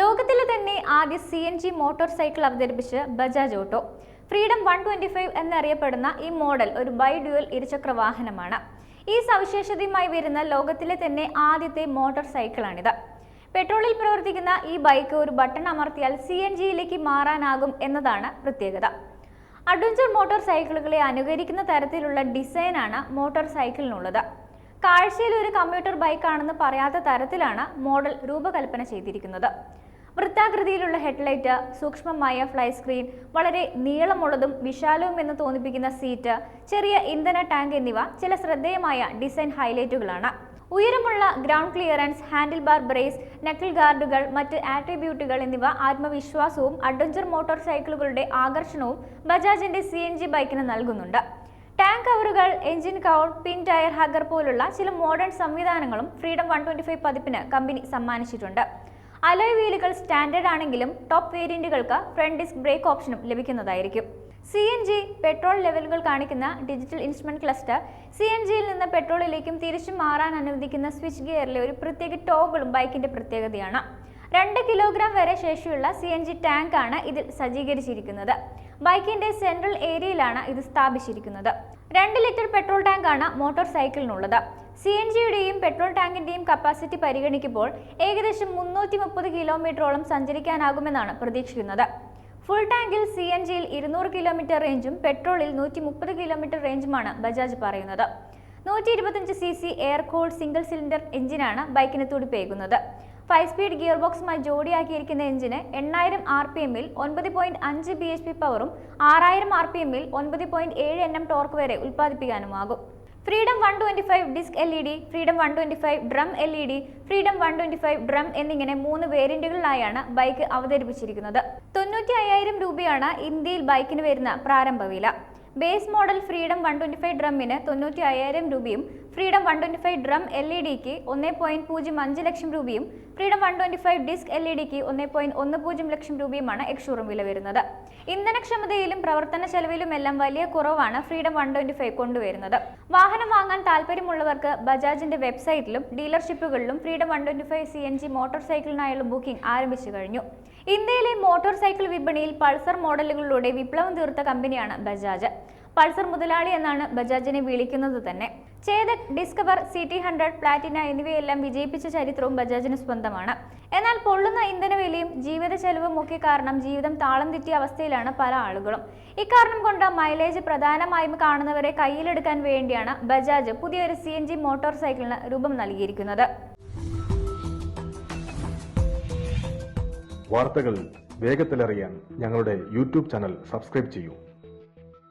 ലോകത്തിലെ തന്നെ ആദ്യ C N G motor cycle അവതരിപ്പിച്ച് Bajaj Auto. Freedom one twenty five എന്നറിയപ്പെടുന്ന ഈ മോഡൽ ഒരു ബൈ ഡ്യുവൽ ഇരുചക്ര വാഹനമാണ്. ഈ സവിശേഷതയുമായി വരുന്ന ലോകത്തിലെ തന്നെ ആദ്യത്തെ മോട്ടോർ സൈക്കിളാണിത് പെട്രോളിൽ പ്രവർത്തിക്കുന്ന ഈ ബൈക്ക് ഒരു ബട്ടൺ അമർത്തിയാൽ സി എൻ ജിയിലേക്ക് മാറാനാകും എന്നതാണ് പ്രത്യേകത. അഡ്വഞ്ചർ മോട്ടോർ സൈക്കിളുകളെ അനുകരിക്കുന്ന തരത്തിലുള്ള ഡിസൈനാണ് മോട്ടോർ സൈക്കിളിനുള്ളത് കാഴ്ചയിൽ ഒരു കമ്പ്യൂട്ടർ ബൈക്കാണെന്ന് പറയാത്ത തരത്തിലാണ് മോഡൽ രൂപകൽപ്പന ചെയ്തിരിക്കുന്നത്. വൃത്താകൃതിയിലുള്ള ഹെഡ്ലൈറ്റ് സൂക്ഷ്മമായ ഫ്ലൈ സ്ക്രീൻ വളരെ നീളമുള്ളതും വിശാലവും എന്ന് തോന്നിപ്പിക്കുന്ന സീറ്റ് ചെറിയ ഇന്ധന ടാങ്ക് എന്നിവ ചില ശ്രദ്ധേയമായ ഡിസൈൻ ഹൈലൈറ്റുകളാണ് ഉയരമുള്ള ground clearance handlebar brace knuckle ഗാർഡുകൾ മറ്റ് ആട്രിബ്യൂട്ടുകൾ എന്നിവ ആത്മവിശ്വാസവും അഡ്വഞ്ചർ മോട്ടോർ സൈക്കിളുകളുടെ ആകർഷണവും ബജാജിന്റെ സി ബൈക്കിന് നൽകുന്നുണ്ട്. ടാങ്ക് കവറുകൾ എഞ്ചിൻ കവർ പിൻ ടയർ ഹഗർ പോലുള്ള ചില മോഡേൺ സംവിധാനങ്ങളും ഫ്രീഡം വൺ ട്വന്റി ഫൈവ് പതിപ്പിന് കമ്പനി സമ്മാനിച്ചിട്ടുണ്ട്. അലോയ് വീലുകൾ സ്റ്റാൻഡേർഡ് ആണെങ്കിലും ടോപ്പ് വേരിയന്റുകൾക്ക് ഫ്രണ്ട് ഡിസ്ക് ബ്രേക്ക് ഓപ്ഷനും ലഭിക്കുന്നതായിരിക്കും. സി എൻ ജി പെട്രോൾ ലെവലുകൾ കാണിക്കുന്ന digital instrument cluster C N ജിയിൽ നിന്ന് പെട്രോളിലേക്കും തിരിച്ചു മാറാൻ അനുവദിക്കുന്ന സ്വിച്ച് ഗിയറിലെ ഒരു പ്രത്യേക ടോഗിളും ബൈക്കിന്റെ പ്രത്യേകതയാണ്. രണ്ട് കിലോഗ്രാം വരെ ശേഷിയുള്ള സി എൻ ജി ടാങ്കാണ് ഇതിൽ സജ്ജീകരിച്ചിരിക്കുന്നത്. ബൈക്കിന്റെ സെൻട്രൽ ഏരിയയിലാണ് ഇത് സ്ഥാപിച്ചിരിക്കുന്നത്. രണ്ട് ലിറ്റർ പെട്രോൾ ടാങ്കാണ് മോട്ടോർ സൈക്കിളിനുള്ളത്. സി എൻ ജിയുടെയും പെട്രോൾ ടാങ്കിന്റെയും കപ്പാസിറ്റി പരിഗണിക്കുമ്പോൾ ഏകദേശം മുന്നൂറ്റി മുപ്പത് കിലോമീറ്ററോളം സഞ്ചരിക്കാനാകുമെന്നാണ് പ്രതീക്ഷിക്കുന്നത്. ഫുൾ ടാങ്കിൽ സി എൻ ജിയിൽ ഇരുന്നൂറ് കിലോമീറ്റർ റേഞ്ചും പെട്രോളിൽ നൂറ്റി മുപ്പത് കിലോമീറ്റർ റേഞ്ചുമാണ് ബജാജ് പറയുന്നത്. നൂറ്റി ഇരുപത്തഞ്ച് C C air cooled single cylinder എഞ്ചിനാണ് ബൈക്കിന് തുടിപ്പേകുന്നത്. ഫൈവ് സ്പീഡ് ഗിയർ ബോക്സുമായി ജോഡിയാക്കിയിരിക്കുന്ന എഞ്ചിന് എണ്ണായിരം ആർ പി എമ്മിൽ ഒൻപത് പോയിന്റ് അഞ്ച് ബി എച്ച് പി പവറും ആറായിരം ആർ പി എമ്മിൽ ഒൻപത് പോയിന്റ് ഏഴ് എൻ എം ടോർക്ക് വരെ ഉൽപ്പാദിപ്പിക്കാനുമാകും. Freedom one twenty five disc L E D Freedom one twenty five drum L E D Freedom one twenty five drum എന്നിങ്ങനെ മൂന്ന് വേരിയന്റുകളിലായാണ് bike അവതരിപ്പിച്ചിരിക്കുന്നത്. തൊണ്ണൂറ്റി അയ്യായിരം രൂപയാണ് ഇന്ത്യയിൽ ബൈക്കിന് വരുന്ന പ്രാരംഭ വില base model Freedom one twenty five ഡ്രമ്മിന് തൊണ്ണൂറ്റി അയ്യായിരം രൂപയും Freedom one twenty five drum L E ഡിക്ക് ഒന്ന് പോയിന്റ് പൂജ്യം അഞ്ച് ലക്ഷം രൂപയും Freedom one twenty five disc L E ഡിക്ക് ഒന്ന് പോയിന്റ് ഒന്ന് പൂജ്യം ലക്ഷം രൂപയുമാണ് എക്സ്ഷോറൂം വില വരുന്നത്. ഇന്ധനക്ഷമതയിലും പ്രവർത്തന ചെലവിലുമെല്ലാം വലിയ കുറവാണ് ഫ്രീഡം വൺ ട്വന്റി ഫൈവ് കൊണ്ടുവരുന്നത്. വാഹനം വാങ്ങാൻ താല്പര്യമുള്ളവർക്ക് ബജാജിന്റെ വെബ്സൈറ്റിലും ഡീലർഷിപ്പുകളിലും Freedom one twenty five C N G motor സൈക്കിളിനായുള്ള ബുക്കിംഗ് ആരംഭിച്ചു കഴിഞ്ഞു. ഇന്ത്യയിലെ മോട്ടോർ സൈക്കിൾ വിപണിയിൽ പൾസർ മോഡലുകളിലൂടെ വിപ്ലവം തീർത്ത കമ്പനിയാണ് ബജാജ്. പൾസർ മുതലാളി എന്നാണ് ബജാജിനെ വിളിക്കുന്നത് തന്നെ. Chetak Discover C T hundred Platina എന്നിവയെല്ലാം വിജയിപ്പിച്ച ചരിത്രവും ബജാജിന് സ്വന്തമാണ്. എന്നാൽ പൊള്ളുന്ന ഇന്ധനവിലയും ജീവിത ചെലവും ഒക്കെ കാരണം ജീവിതം താളം തെറ്റിയ അവസ്ഥയിലാണ് പല ആളുകളും. ഇക്കാരണം കൊണ്ട് മൈലേജ് പ്രധാനമായും കാണുന്നവരെ കയ്യിലെടുക്കാൻ വേണ്ടിയാണ് ബജാജ് പുതിയൊരു സി എൻ ജി മോട്ടോർ സൈക്കിളിന് രൂപം നൽകിയിരിക്കുന്നത്. വാർത്തകൾ വേഗത്തിലറിയാൻ ഞങ്ങളുടെ യൂട്യൂബ് ചാനൽ സബ്സ്ക്രൈബ് ചെയ്യൂ.